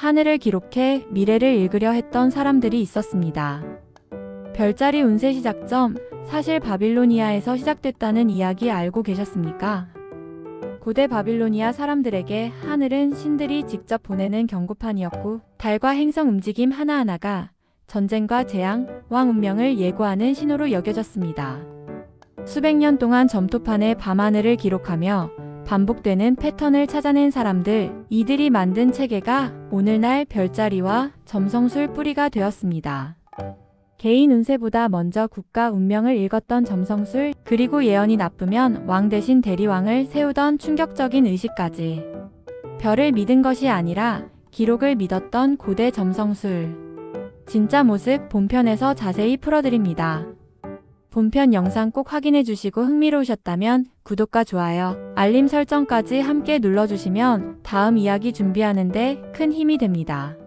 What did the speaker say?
하늘을 기록해 미래를 읽으려 했던 사람들이 있었습니다. 별자리 운세 시작점, 사실 바빌로니아에서 시작됐다는 이야기 알고 계셨습니까? 고대 바빌로니아 사람들에게 하늘은 신들이 직접 보내는 경고판이었고, 달과 행성 움직임 하나하나가 전쟁과 재앙, 왕 운명을 예고하는 신호로 여겨졌습니다. 수백 년 동안 점토판에 밤하늘을 기록하며 반복되는 패턴을 찾아낸 사람들, 이들이 만든 체계가 오늘날 별자리와 점성술 뿌리가 되었습니다. 개인 운세보다 먼저 국가 운명을 읽었던 점성술, 그리고 예언이 나쁘면 왕 대신 대리왕을 세우던 충격적인 의식까지. 별을 믿은 것이 아니라 기록을 믿었던 고대 점성술. 진짜 모습 본편에서 자세히 풀어드립니다. 본편 영상 꼭 확인해 주시고 흥미로우셨다면 구독과 좋아요, 알림 설정까지 함께 눌러주시면 다음 이야기 준비하는데 큰 힘이 됩니다.